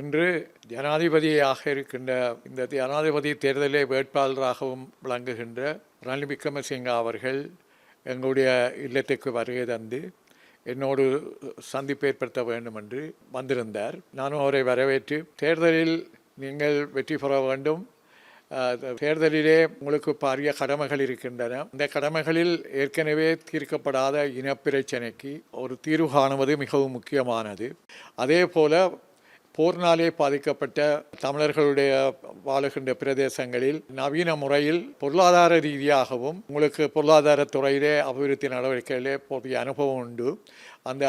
இன்று ஜனாதிபதியாக இருக்கின்ற இந்த ஜனாதிபதி தேர்தலே வேட்பாளராகவும் விளங்குகின்ற ரணில் விக்ரமசிங்கா அவர்கள் எங்களுடைய இல்லத்துக்கு வருகை தந்து என்னோடு சந்திப்பு ஏற்படுத்த வேண்டும் என்று வந்திருந்தார். நானும் அவரை வரவேற்று தேர்தலில் நீங்கள் வெற்றி பெற வேண்டும். தேர்தலிலே உங்களுக்கு பாரிய கடமைகள் இருக்கின்றன. இந்த கடமைகளில் ஏற்கனவே தீர்க்கப்படாத இனப்பிரச்சனைக்கு ஒரு தீர்வு காணுவது மிகவும் முக்கியமானது. அதே போல போர்னாலே பாதிக்கப்பட்ட தமிழர்களுடைய வாழுகின்ற பிரதேசங்களில் நவீன முறையில் பொருளாதார ரீதியாகவும் உங்களுக்கு பொருளாதார துறையிலே அபிவிருத்தி நடவடிக்கையிலே போதிய அனுபவம் உண்டு. அந்த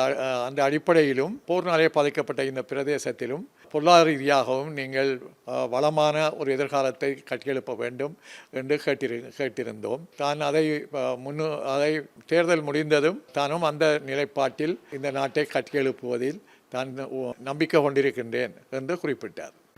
அந்த அடிப்படையிலும் போர்னாலே பாதிக்கப்பட்ட இந்த பிரதேசத்திலும் பொருளாதார ரீதியாகவும் நீங்கள் வளமான ஒரு எதிர்காலத்தை கட்டியெழுப்ப வேண்டும் என்று கேட்டிரு கேட்டிருந்தோம். தான் அதை முன்னு அதை தேர்தல் முடிந்ததும் தானும் அந்த நிலைப்பாட்டில் இந்த நாட்டை கட்டியெழுப்புவதில் தான் நம்பிக்கை கொண்டிருக்கின்றேன் என்று குறிப்பிட்டார்.